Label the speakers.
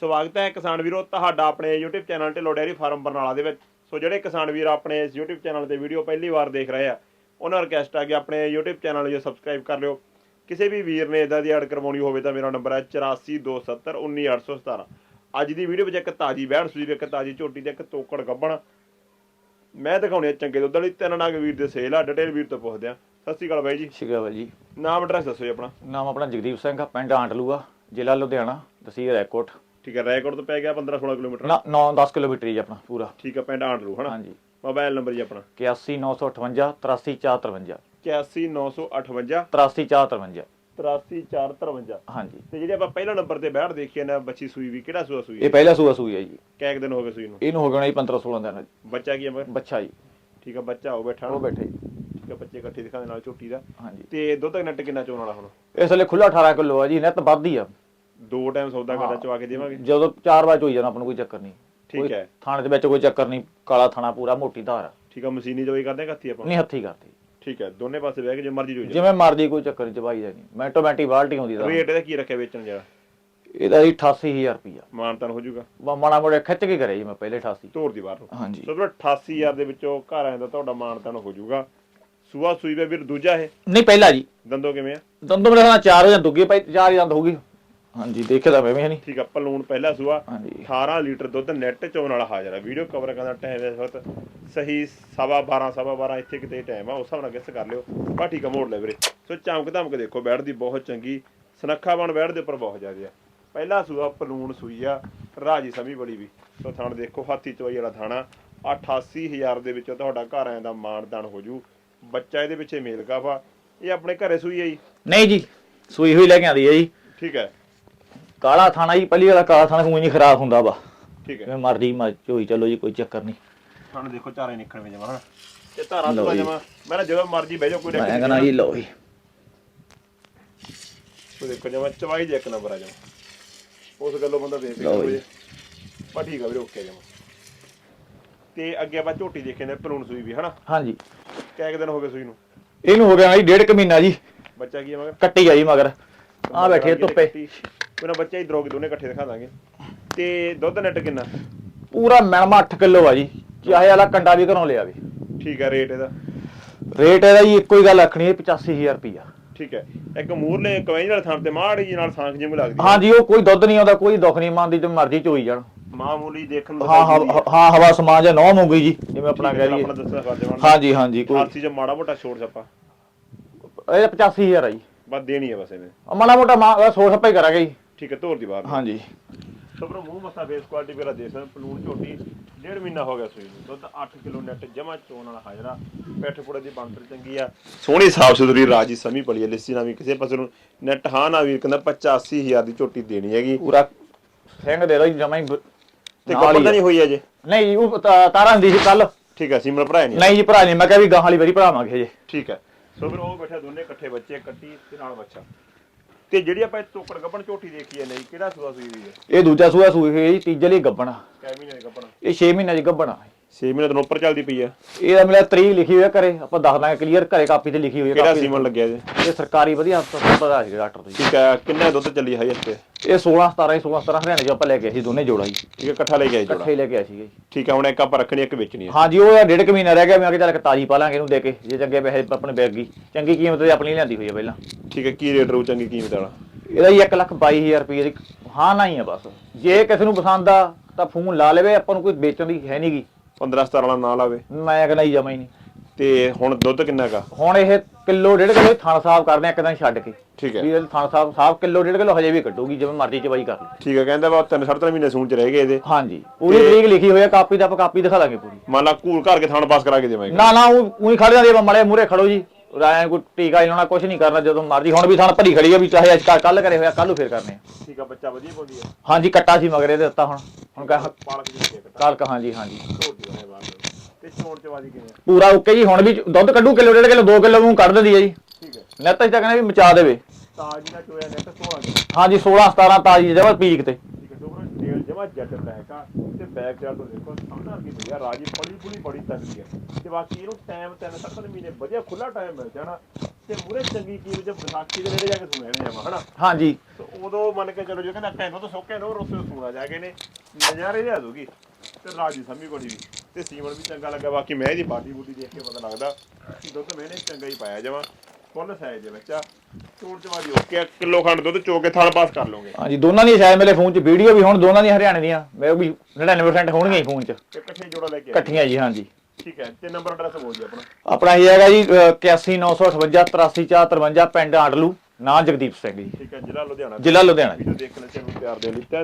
Speaker 1: ਸਵਾਗਤ ਹੈ ਕਿਸਾਨ ਵੀਰੋ ਤੁਹਾਡਾ ਆਪਣੇ YouTube channel Dhillon dairy farm Barnala ਦੇ ਵਿੱਚ। ਸੋ ਜਿਹੜੇ ਕਿਸਾਨ ਵੀਰ ਆਪਣੇ ਇਸ YouTube ਚੈਨਲ ਤੇ ਵੀਡੀਓ ਪਹਿਲੀ ਵਾਰ ਦੇਖ ਰਹੇ ਆ ਉਹਨਾਂ ਰਿਕਵੈਸਟ ਆ ਕਿ ਆਪਣੇ YouTube ਚੈਨਲ ਨੂੰ ਸਬਸਕ੍ਰਾਈਬ ਕਰ ਲਿਓ। ਕਿਸੇ ਵੀ ਵੀਰ ਨੇ ਇਦਾਂ ਦੀ ਐਡ ਕਰਵਾਉਣੀ ਹੋਵੇ ਤਾਂ ਮੇਰਾ ਨੰਬਰ ਹੈ 8427191817 ਅੱਜ ਦੀ ਵੀਡੀਓ ਵਿੱਚ ਇੱਕ ਤਾਜੀ ਬਹਿਣ ਸੂਈ ਇੱਕ ਤਾਜੀ ਝੋਟੀ ਤੇ ਇੱਕ ਤੋਕੜ ਗੱਬਣ ਮੈਂ ਦਿਖਾਉਣੇ ਚੰਗੇ ਦੁੱਧ ਵਾਲੀ ਤਿੰਨ ਨਾਗ ਵੀਰ ਦੇ ਸੇਲ ਆ ਡਿਟੇਲ ਵੀਰ ਤੋਂ ਪੁੱਛਦੇ ਆ। ਸਤਿ ਸ਼੍ਰੀ ਅਕਾਲ ਬਾਈ ਜੀ।
Speaker 2: ਸ਼ਿਕਾਵਾ ਜੀ।
Speaker 1: ਨਾਮ ਐਡਰੈਸ ਦੱਸੋ ਜੀ ਆਪਣਾ।
Speaker 2: ਨਾਮ ਆਪਣਾ ਜਗਦੀਪ ਸਿੰਘ ਆ ਪਿੰਡ ਆਂਟਲੂਆ ਜ਼ਿਲ੍ਹਾ ਲੁਧਿਆਣਾ ਤਹਿਸੀਲ ਰੈਕੋਟ।
Speaker 1: ਠੀਕ ਹੈ ਰੈਕੋਰਡ ਤੋਂ ਪੈ ਗਿਆ 15 16 ਕਿਲੋਮੀਟਰ।
Speaker 2: ਨਾ 9-10 ਕਿਲੋਮੀਟਰ ਹੀ ਆਪਣਾ ਪੂਰਾ।
Speaker 1: ਠੀਕ ਹੈ ਪਿੰਡ ਆਂਡਰੂ ਹਨਾ?
Speaker 2: ਹਾਂਜੀ।
Speaker 1: ਮੋਬਾਈਲ ਨੰਬਰ ਜੀ ਆਪਣਾ।
Speaker 2: 81958 83453
Speaker 1: 81958
Speaker 2: 83453
Speaker 1: 83453
Speaker 2: ਹਾਂਜੀ।
Speaker 1: ਤੇ ਜਿਹੜੀ ਆਪਾਂ ਪਹਿਲਾ ਨੰਬਰ ਤੇ ਬੈਠ ਦੇਖੀ ਨਾ ਬੱਚੀ ਸੂਈ ਵੀ ਕਿਹੜਾ ਸੂਆ ਸੂਈ
Speaker 2: ਇਹ ਪਹਿਲਾ ਸੂਆ ਸੂਈ ਹੈ ਜੀ।
Speaker 1: ਕੈਕ ਦਿਨ ਹੋ ਗਏ ਸੂਈ ਨੂੰ?
Speaker 2: ਇਹਨੂੰ ਹੋ ਗਿਆ ਜੀ 15 16 ਦਿਨ।
Speaker 1: ਬੱਚਾ ਕੀ ਹੈ ਮਗਰ?
Speaker 2: ਬੱਚਾ ਜੀ।
Speaker 1: ਠੀਕ ਹੈ ਬੱਚਾ ਹੋ ਬੈਠਾ
Speaker 2: ਉਹ ਬੈਠੇ ਜੀ।
Speaker 1: ਠੀਕ ਹੈ ਬੱਚੇ ਇਕੱਠੇ ਦਿਖਾਉਂਦੇ ਨਾਲ ਝੋਟੀ ਦਾ।
Speaker 2: ਹਾਂਜੀ।
Speaker 1: ਤੇ ਦੁੱਧ ਨੱਟ ਕਿੰਨਾ ਚੋਣ ਵਾਲਾ ਹੁਣ?
Speaker 2: ਇਸ ਵੇਲੇ ਖੁੱਲਾ 18 ਕਿਲੋ ਆ ਜੀ ਨਿਤ ਵੱਧਦੀ ਆ।
Speaker 1: ਦੋ ਟਾਈਮ ਸੌਦਾ ਕਰਦਾ ਚਵਾ ਕੇ ਦੇਵਾਂਗੇ।
Speaker 2: ਜਦੋਂ 4 ਵਜੇ ਹੋਈ ਜਾਣਾ ਆਪਾਂ ਨੂੰ ਕੋਈ ਚੱਕਰ ਨਹੀਂ।
Speaker 1: ਠੀਕ ਹੈ।
Speaker 2: ਥਾਣੇ ਦੇ ਵਿੱਚ ਕੋਈ ਚੱਕਰ ਨਹੀਂ ਕਾਲਾ ਥਾਣਾ ਪੂਰਾ ਮੋਟੀ ਧਾਰ
Speaker 1: ਠੀਕ ਹੈ ਮਸ਼ੀਨੀ ਜਵਾਈ ਕਰਦੇ ਹੱਥੀ ਆਪਾਂ?
Speaker 2: ਨਹੀਂ ਹੱਥੀ ਕਰਦੀ।
Speaker 1: ਠੀਕ ਹੈ ਦੋਨੇ ਪਾਸੇ ਬਹਿ ਕੇ ਜੇ ਮਰਜ਼ੀ ਜੋਈ
Speaker 2: ਜਿਵੇਂ ਮਰਜ਼ੀ ਕੋਈ ਚੱਕਰ ਨਹੀਂ ਚਬਾਈ ਦਾ ਨਹੀਂ। ਮੈਟੋਮੈਟਿਕ ਬਾਲਟੀ ਹੁੰਦੀ ਦਾ
Speaker 1: ਰੇਟ ਇਹਦਾ ਕੀ ਰੱਖਿਆ ਵੇਚਣ ਜਿਹੜਾ
Speaker 2: ਇਹਦਾ ਜੀ 88000 ਰੁਪਿਆ
Speaker 1: ਮਾਨਤਨ ਹੋ ਜਾਊਗਾ।
Speaker 2: ਵਾ ਮਾੜਾ ਮੋੜਾ ਖਿੱਚ ਕੇ ਕਰੇ ਜੀ ਮੈਂ ਪਹਿਲੇ 88
Speaker 1: ਤੋਰ ਦੀ ਬਾਹਰ
Speaker 2: ਹਾਂਜੀ।
Speaker 1: ਸੋ ਵੀਰੋ 88000 ਦੇ ਵਿੱਚੋਂ ਘਰ ਆਇਆ ਦਾ ਤੁਹਾਡਾ ਮਾਨਤਨ ਹੋ ਜਾਊਗਾ। ਸੂਆ ਸੂਈ ਵੇ ਵੀਰ ਦੂਜਾ ਇਹ?
Speaker 2: ਨਹੀਂ ਪਹਿਲਾ ਜੀ।
Speaker 1: ਦੰਦੋ ਕਿਵੇਂ ਆ?
Speaker 2: ਦੰਦੋਂ ਮੇਰੇ ਨਾਲ ਚਾਰ ਜਾਂ ਦੁੱਗੇ ਪਈ ਚਾਰ ਜਾਂ ਹੋਊਗੀ। ਹਾਂਜੀ ਦੇਖਿਆ ਤਾਂ ਮੈਂ ਵੀ ਨਹੀਂ
Speaker 1: ਠੀਕ ਆ ਪਲੂਣ ਪਹਿਲਾ ਸੂਆ
Speaker 2: ਹਾਂਜੀ।
Speaker 1: 18 ਲੀਟਰ ਦੁੱਧ ਨੈਟ ਚੋਣ ਵਾਲਾ ਹਾਜ਼ਰ ਆ। ਵੀਡੀਓ ਕਵਰ ਕਰਨ ਦਾ ਟਾਈਮ ਇਸ ਵਕਤ ਸਹੀ ਸਵਾ 12 ਸਵਾ 12 ਇੱਥੇ ਕਿਤੇ ਟਾਈਮ ਆ ਉਸ ਹਿਸਾਬ ਨਾਲ ਗੈਸ ਕਰ ਲਿਓ। ਬਾ ਠੀਕ ਆ ਮੋੜ ਲੈ ਵੀਰੇ। ਸੋ ਚਮਕ ਧਮਕ ਦੇਖੋ ਬੈਠ ਦੀ ਬਹੁਤ ਚੰਗੀ। ਸਨੱਖਾ ਬਣ ਬੈਠ ਦੇ ਉੱਪਰ ਬਹੁਤ ਜ਼ਿਆਦਾ ਆ। ਪਹਿਲਾ ਸੂਆ ਪਲੂਣ ਸੂਈ ਆ ਰਾਜੀ ਸਮੀ ਬੜੀ ਵੀ। ਸੋ ਥਣ ਦੇਖੋ ਹਾਥੀ ਚਵਾਈ ਵਾਲਾ ਥਾਣਾ। 88000 ਦੇ ਵਿੱਚੋਂ ਤੁਹਾਡਾ ਘਰ ਆਇਆ ਦਾ ਮਾਨਦਾਨ ਹੋ ਜੂ। ਬੱਚਾ ਇਹਦੇ ਪਿੱਛੇ ਮੇਲ ਕਾਫਾ ਇਹ ਆਪਣੇ ਘਰੇ ਸੂਈ ਆ ਜੀ?
Speaker 2: ਨਹੀਂ ਜੀ ਸੂਈ ਹੋਈ ਲੈ ਕੇ ਆਂਦੀ ਹੈ ਜੀ।
Speaker 1: ਠੀਕ ਹੈ
Speaker 2: ਕਾਲਾ ਥਾਣਾ ਜੀ ਪਹਿਲੀ ਵਾਲਾ ਕਾਲਾ ਥਾਣਾ ਕੋਈ ਨਹੀਂ ਖਰਾਬ ਹੁੰਦਾ ਵਾ।
Speaker 1: ਠੀਕ ਹੈ।
Speaker 2: ਜਿਵੇਂ ਮਰਜ਼ੀ ਹੋਈ ਚਲੋ ਜੀ ਕੋਈ ਚੱਕਰ ਨਹੀਂ।
Speaker 1: ਹੁਣ ਦੇਖੋ ਚਾਰੇ ਨਿਕਲਵੇਂ ਜਮਾ ਹਨਾ ਤੇ ਧਾਰਾਂ
Speaker 2: ਲਓ ਜੀ।
Speaker 1: ਜਮਾ। ਮੈਂ ਨਾ ਜਦੋਂ ਮਰਜ਼ੀ ਬਹਿ ਜਾਓ ਕੋਈ
Speaker 2: ਮੈਂ ਕਹਿੰਦਾ ਜੀ ਲਓ ਜੀ।
Speaker 1: ਤੋ ਦੇਖੋ ਜਮਾ ਚਵਾਈ ਦੇ ਇੱਕ ਨੰਬਰ ਆ ਜਮਾ। ਉਸ ਗੱਲੋਂ ਬੰਦਾ ਦੇਖ
Speaker 2: ਲਓ ਜੀ।
Speaker 1: ਹੋਏ ਬਾ ਠੀਕ ਆ ਵੀਰੇ ਓਕੇ ਜਮਾ। ਤੇ ਅੱਗੇ ਆਪਾਂ ਝੋਟੀ ਦੇਖੇ ਨੇ ਪਲੂਣ ਸੂਈ ਵੀ ਹਨਾ?
Speaker 2: ਹਾਂਜੀ।
Speaker 1: ਕਿਆ ਕੁ ਦਿਨ ਹੋ ਗਏ ਸੂਈ ਨੂੰ?
Speaker 2: ਇਹਨੂੰ ਹੋ ਗਿਆ ਜੀ ਡੇਢ ਕੁ ਮਹੀਨਾ ਜੀ।
Speaker 1: ਬੱਚਾ ਕੀ ਹੈ ਮਗਰ?
Speaker 2: ਕੱਟੀ ਆ ਜੀ ਮਗਰ। ਆ ਬੈਠੀ ਆ ਧੁੱਪੇ।
Speaker 1: ਕੋਈ ਨਾ ਬੱਚਾ ਹੀ ਦਰੋਗ ਦੋਨੇ ਇਕੱਠੇ ਦਿਖਾ ਦਾਂਗੇ। ਤੇ ਦੁੱਧ ਨੈਟ ਕਿੰਨਾ?
Speaker 2: ਪੂਰਾ ਮਿਣਮਾ 8 ਕਿਲੋ ਆ ਜੀ। ਚਾਹੇ ਵਾਲਾ ਕੰਡਾ ਵੀ ਘਰੋਂ ਲਿਆਵੇ।
Speaker 1: ਠੀਕ ਹੈ ਰੇਟ ਇਹਦਾ?
Speaker 2: ਰੇਟ ਇਹਦਾ ਜੀ ਇੱਕੋ ਹੀ ਗੱਲ ਆਖਣੀ ਹੈ 85000 ਰੁਪਿਆ
Speaker 1: ਠੀਕ ਹੈ। ਇੱਕ ਮੂਰਲੇ ਕਵੈਂ ਨਾਲ ਥਾਂ ਤੇ ਮਾੜੀ ਜੀ ਨਾਲ ਸਾਂਖ ਜਿਵੇਂ ਲੱਗਦੀ ਹੈ।
Speaker 2: ਹਾਂਜੀ ਉਹ ਕੋਈ ਦੁੱਧ ਨਹੀਂ ਆਉਂਦਾ ਕੋਈ ਦੁੱਖ ਨਹੀਂ ਮੰਨਦੀ ਤੇ ਮਰਜ਼ੀ ਚੋਈ ਜਾਣ।
Speaker 1: ਮਾਮੂਲੀ ਦੇਖਣ ਨੂੰ
Speaker 2: ਹਾਂ ਹਾਂ
Speaker 1: ਹੈ।
Speaker 2: ਹਾਂ ਹਵਾ ਸਮਾਜ ਨੌ ਮੂੰਗੀ ਜੀ ਜਿਵੇਂ ਆਪਣਾ
Speaker 1: ਹੈ,
Speaker 2: ਕਹਿ
Speaker 1: ਦੱਸਣਾ ਫਰਜ਼ ਬਣਦਾ।
Speaker 2: ਹਾਂਜੀ ਹਾਂਜੀ ਕੋਈ
Speaker 1: ਆਰਸੀ ਚ ਮਾੜਾ ਮੋਟਾ ਛੋੜ ਛੱਪਾ।
Speaker 2: ਇਹ 85000 ਆ ਜੀ।
Speaker 1: ਬਸ ਦੇਣੀ ਹੈ ਬਸ ਇਹਨੇ।
Speaker 2: ਮਾੜਾ ਮੋਟਾ ਮਾ ਸੋਚ ਸੱਪਾ ਹੀ ਕਰਾਂਗੇ ਜੀ।
Speaker 1: ਠੀਕ ਹੈ ਧੋਰ ਦੀ ਬਾਹਰ।
Speaker 2: ਹਾਂਜੀ।
Speaker 1: ਸਭਰੋਂ ਮੂੰਹ ਮੱਥਾ ਫੇਸ ਕੁਆਲਿਟੀ ਮੇਰਾ ਦੇ ਸਨ ਪਲੂਣ ਝੋਟੀ ਡੇਢ ਮਹੀਨਾ ਹੋ ਗਿਆ ਸੂਈ ਨੂੰ। ਦੁੱਧ 8 ਕਿਲੋ ਨੈਟ ਜਮਾ ਚੋਣ ਵਾਲਾ ਹਾਜ਼ਰਾ। ਪੈਠ ਪੁੜੇ ਦੀ ਬੰਤਰ ਚੰਗੀ ਆ। ਸੋਹਣੀ ਸਾਫ਼ ਸੁਥਰੀ ਰਾਜੀ ਸਮੀ ਪਲੀ ਹੈ ਲਿੱਸੀ ਨਾ ਵੀ ਕਿਸੇ ਪਾਸੇ ਨੂੰ ਨੈਟ ਹਾਂ ਨਾ ਵੀ ਕਹਿੰਦਾ 85000 ਦੀ ਝੋਟੀ ਦੇਣੀ ਹੈਗੀ।
Speaker 2: ਪੂਰਾ ਸਿੰਘ ਦੇ ਦੋ ਜਮਾ ਹੀ
Speaker 1: ਤੇ
Speaker 2: ਆ।
Speaker 1: ਨਹੀਂ ਹੋਈ ਅਜੇ?
Speaker 2: ਨਹੀਂ ਜੀ ਉਹ ਤਾਰਾਂ ਹੁੰਦੀ ਸੀ ਕੱਲ
Speaker 1: ਠੀਕ ਹੈ ਸਿਮਰ ਭਰਾ ਨਹੀਂ।
Speaker 2: ਨਹੀਂ ਜੀ ਭਰਾ ਨਹੀਂ। ਮੈਂ ਕਿਹਾ ਵੀ ਗਾਂ ਵਾਲੀ ਵਾਰੀ ਭਰਾਵਾਂਗੇ ਜੀ
Speaker 1: ਠੀਕ ਹੈ। ਸੋ ਫਿਰ ਉਹ ਬੈਠਾ ਦੋਨੇ ਇਕੱਠੇ ਬੱਚੇ ਕੱਟੀ ਤੇ ਨਾਲ ਬੱਚਾ। ਤੇ ਜਿਹੜੀ ਆਪਾਂ ਇਹ ਤੋਕੜ ਗੱਬਣ ਝੋਟੀ ਦੇਖੀ ਹੈ ਨਹੀਂ ਕਿਹੜਾ ਸੂਆ ਸੂਈ ਹੋਈ ਹੈ?
Speaker 2: ਇਹ ਦੂਜਾ ਸੂਆ ਸੂਈ ਹੋਈ ਹੈ ਜੀ ਤੀਜੇ ਲਈ ਗੱਬਣਾ
Speaker 1: ਕੈ ਮਹੀਨੇ ਦੀ ਗੱਬਣ
Speaker 2: ਇਹ 6 ਮਹੀਨਿਆਂ ਦੀ ਗੱਬਣਾ
Speaker 1: 6 ਮਹੀਨੇ ਤੋਂ ਉੱਪਰ ਚੱਲਦੀ ਪਈ ਆ
Speaker 2: ਇਹਦਾ ਮਿਲਿਆ ਤਰੀਕ ਲਿਖੀ ਹੋਈ ਹੈ ਘਰੇ ਆਪਾਂ ਦੱਸ ਦਾਂਗੇ ਕਲੀਅਰ ਘਰੇ ਕਾਪੀ ਤੇ ਲਿਖੀ ਹੋਈ ਹੈ
Speaker 1: ਕਿਹੜਾ ਸੀਮਨ ਲੱਗਿਆ ਜੀ?
Speaker 2: ਇਹ ਸਰਕਾਰੀ ਵਧੀਆ ਹਸਪਤਾਲ ਪਤਾ ਹੈ ਡਾਕਟਰ ਤੋਂ ਜੀ
Speaker 1: ਠੀਕ ਹੈ ਕਿੰਨਾ ਦੁੱਧ ਚੱਲੀ ਹੈ ਇੱਥੇ?
Speaker 2: ਇਹ 16 17 16 17 ਹਰਿਆਣੇ ਜੋ ਆਪਾਂ ਲੈ ਕੇ ਆਏ ਸੀ ਦੋਨੇ ਜੋੜਾ ਜੀ।
Speaker 1: ਠੀਕ ਹੈ ਇਕੱਠਾ ਲੈ ਕੇ ਆਈ ਜੋੜਾ
Speaker 2: ਇਕੱਠੇ ਹੀ ਲੈ ਕੇ ਆਏ ਸੀਗੇ। ਜੀ
Speaker 1: ਠੀਕ ਹੈ ਹੁਣ ਇੱਕ ਆਪਾਂ ਰੱਖਣੀ ਇੱਕ ਵੇਚਣੀ ਹੈ।
Speaker 2: ਹਾਂਜੀ ਉਹ ਡੇਢ ਕੁ ਮਹੀਨਾ ਰਹਿ ਗਿਆ ਮੈਂ ਕਿਹਾ ਚੱਲ ਇੱਕ ਤਾਜੀ ਪਾ ਲਾਂਗੇ ਇਹਨੂੰ ਦੇ ਕੇ ਜੇ ਚੰਗੇ ਪੈਸੇ ਆਪਣੇ ਬੈਗ ਗਈ ਚੰਗੀ ਕੀਮਤ ਤੇ ਆਪਣੀ ਲਿਆਂਦੀ ਹੋਈ ਹੈ ਪਹਿਲਾਂ।
Speaker 1: ਠੀਕ ਹੈ ਕੀ ਰੇਟ ਰੂ ਚੰਗੀ ਕੀਮਤ ਵਾਲਾ?
Speaker 2: ਇਹਦਾ ਹੀ 1 ਲੱਖ 22000 ਰੁਪਏ ਦੀ ਹਾਂ ਨਾ ਹੀ ਆ ਬਸ। ਜੇ ਕਿਸੇ ਨੂੰ ਪਸੰਦ ਆ ਤਾਂ ਫੋਨ ਲਾ ਲਵੇ ਆਪਾਂ ਨੂੰ ਕੋਈ ਵੇਚਣ ਦੀ ਹੈ ਨਹੀਂਗੀ
Speaker 1: 15 17 ਵਾਲਾ ਨਾ ਲਾਵੇ।
Speaker 2: ਮੈਂ ਕਹਿੰਦਾ ਹੀ ਜਮਾ ਹੀ ਨਹੀਂ।
Speaker 1: ਤੇ ਹੁਣ ਦੁੱਧ ਕਿੰਨਾ ਕਾ
Speaker 2: ਹੁਣ ਇਹ ਕਿਲੋ ਡੇਢ ਕਿਲੋ ਥਣ ਸਾਫ਼ ਕਰਦੇ ਆ ਇੱਕ ਦਿਨ ਛੱਡ ਕੇ।
Speaker 1: ਠੀਕ ਹੈ।
Speaker 2: ਵੀ ਇਹ ਥਣ ਸਾਫ਼ ਸਾਫ਼ ਕਿਲੋ ਡੇਢ ਕਿਲੋ ਹਜੇ ਵੀ ਕੱਢੂਗੀ ਜਿਵੇਂ ਮਰਜ਼ੀ ਚਵਾਈ ਕਰ ਲਈ
Speaker 1: ਠੀਕ ਹੈ ਕਹਿੰਦਾ ਵਾ ਤਿੰਨ ਸਾਢੇ ਤਿੰਨ ਮਹੀਨੇ ਸੂਣ ਚ ਰਹਿ ਗਏ ਇਹਦੇ।
Speaker 2: ਹਾਂਜੀ। ਪੂਰੀ ਤਰੀਕ ਲਿਖੀ ਹੋਈ ਹੈ ਕਾਪੀ ਦਾ ਆਪਾਂ ਕਾਪੀ ਦਿਖਾ ਦਾਂਗੇ ਪੂਰੀ।
Speaker 1: ਮੰਨ ਲਾ ਘੂਲ ਘਰ ਕੇ ਥਾਣ ਪਾਸ ਕਰਾ ਕੇ ਦੇਵਾਂਗੇ।
Speaker 2: ਨਾ ਨਾ ਉਹ ਉਹੀ ਖੜ ਜਾਂਦੇ ਆ ਮੜੇ ਮੂਰੇ ਖੜੋ ਜੀ। ਰਾਇਆਂ ਕੋਈ ਟੀਕਾ ਹੀ ਲਾਉਣਾ ਕੁਝ ਨਹੀਂ ਕਰਨਾ ਜਦੋਂ ਮਰਜ਼ੀ। ਹੁਣ ਵੀ ਥਣ ਭਰੀ ਖੜੀ ਆ ਵੀ ਚਾਹੇ ਅੱਜ ਕੱਲ ਕਰੇ ਹੋਇਆ ਕੱਲ ਨੂੰ ਫੇਰ ਕਰਨੇ ਆ।
Speaker 1: ਠੀਕ ਹੈ ਬੱਚਾ ਵਧੀਆ ਪਾਉਂਦੀ ਹੈ
Speaker 2: ਹਾਂਜੀ ਕੱਟਾ ਸੀ ਮਗਰੇ ਦੇ ਦਿੱਤਾ ਹੁਣ। ਹੁਣ ਕਹ
Speaker 1: ਪਾਲਕ ਜੀ ਕੱਟਾ।
Speaker 2: ਕਾਲ ਕਹਾਂ ਜੀ ਹਾਂਜੀ।
Speaker 1: ਤੇ ਚੋਣ
Speaker 2: ਪੂਰਾ ਓਕੇ ਜੀ ਹੁਣ ਵੀ ਦੁੱਧ ਕੱਢੂ ਕਿਲੋ ਡੇਢ ਕਿਲੋ 2 ਕਿਲੋ ਨੂੰ ਕੱਢ ਦਿੰਦੀ ਹੈ ਜੀ
Speaker 1: ਠੀਕ ਹੈ
Speaker 2: ਨੈਟ ਤਾਂ ਕਹਿੰਦੇ ਵੀ ਮਚਾ ਦੇਵੇ
Speaker 1: ਤਾਜੀ ਦਾ ਚੋਇਆ ਨੈਟ 16 ਕਿਲੋ
Speaker 2: ਹਾਂਜੀ 16 17 ਤਾਜੀ ਜਮਾ ਪੀਕ ਤੇ
Speaker 1: ਠੀਕ ਹੈ ਸੋਹਣਾ ਤੇਲ ਜਮਾ ਜੱਟ ਬੈਕ ਆ ਤੇ ਬੈਕ ਚਾਰ ਤੋਂ ਦੇਖੋ ਸਾਹਮਣੇ ਕੀ ਮਿਲਿਆ ਰਾਜੀ ਪੜੀ ਪੁਲੀ ਬੜੀ ਤੰਗੀ ਹੈ ਤੇ ਬਾਕੀ ਇਹਨੂੰ ਟਾਈਮ ਤਿੰਨ ਸੱਤ ਤਿੰਨ ਮਹੀਨੇ ਵਧੀਆ ਖੁੱਲਾ ਟਾਈਮ ਮਿਲ ਜਾਣਾ ਤੇ ਮੂਰੇ ਚੰਗੀ ਕੀਮਤ ਜਦ ਵਿਸਾਖੀ ਦੇ ਨੇੜੇ ਜਾ ਕੇ ਸੁਣਿਆ ਨੇ ਜਾਵਾ ਹਨਾ
Speaker 2: ਹਾਂਜੀ
Speaker 1: ਤੇ ਉਦੋਂ ਮੰਨ ਕੇ ਚਲੋ ਜੇ ਕਹਿੰਦਾ ਕਹਿੰਦਾ ਤਾਂ ਸੋਕੇ ਨੋ ਰੋਸੇ ਸੁਣਾ ਜਾ ਕੇ ਨੇ ਨਜ਼ਾਰੇ ਲਿਆ ਦੂਗੀ ਤੇ ਰਾਜੀ ਸਮੀ ਵੀ ਤੇ ਸੀਮਨ ਵੀ ਚੰਗਾ ਲੱਗਾ ਬਾਕੀ ਮੈਂ ਇਹਦੀ ਬਾਡੀ ਬੂਡੀ ਦੇਖ ਕੇ ਪਤਾ ਲੱਗਦਾ ਕਿ ਦੁੱਧ ਮੈਨੇ ਚੰਗਾ ਹੀ ਪਾਇਆ ਜਮਾ ਫੁੱਲ ਸਾਈਜ਼ ਦੇ ਵਿੱਚ ਆ ਚੋੜ ਚਵਾਦੀ ਓਕੇ ਕਿਲੋ ਖੰਡ ਦੁੱਧ ਚੋ ਕੇ ਥਾਲ ਪਾਸ ਕਰ ਲਓਗੇ।
Speaker 2: ਹਾਂਜੀ ਦੋਨਾਂ ਦੀ ਸ਼ਾਇਦ ਮੇਰੇ ਫੋਨ 'ਚ ਵੀਡੀਓ ਵੀ ਹੁਣ ਦੋਨਾਂ ਦੀਆਂ ਹਰਿਆਣੇ ਦੀਆਂ ਮੈਂ ਵੀ 99% ਹੋਣਗੀਆਂ ਹੀ ਫੋਨ 'ਚ।
Speaker 1: ਤੇ ਇਕੱਠੇ ਜੋੜਾ ਲੈ ਕੇ ਆਏ।
Speaker 2: ਇਕੱਠੀਆਂ ਜੀ ਹਾਂਜੀ।
Speaker 1: ਠੀਕ ਹੈ ਤੇ ਨੰਬਰ ਐਡਰੈਸ ਬੋਲ ਜੀ ਆਪਣਾ।
Speaker 2: ਆਪਣਾ ਇਹ ਹੈਗਾ ਜੀ ਅਹ, 819858 83453 ਪਿੰਡ ਆਂਡਲੂ ਨਾਂ ਜਗਦੀਪ ਸਿੰਘ ਜੀ।
Speaker 1: ਠੀਕ ਹੈ ਜ਼ਿਲ੍ਹਾ ਲੁਧਿਆਣਾ।
Speaker 2: ਜ਼ਿਲ੍ਹਾ ਲੁਧਿਆਣਾ ਜੀ।
Speaker 1: ਵੀਡੀਓ ਦੇਖਣ ਲਈ ਚੈਨਲ ਪਿਆਰ ਦੇ ਲਈ। ਤਹਿ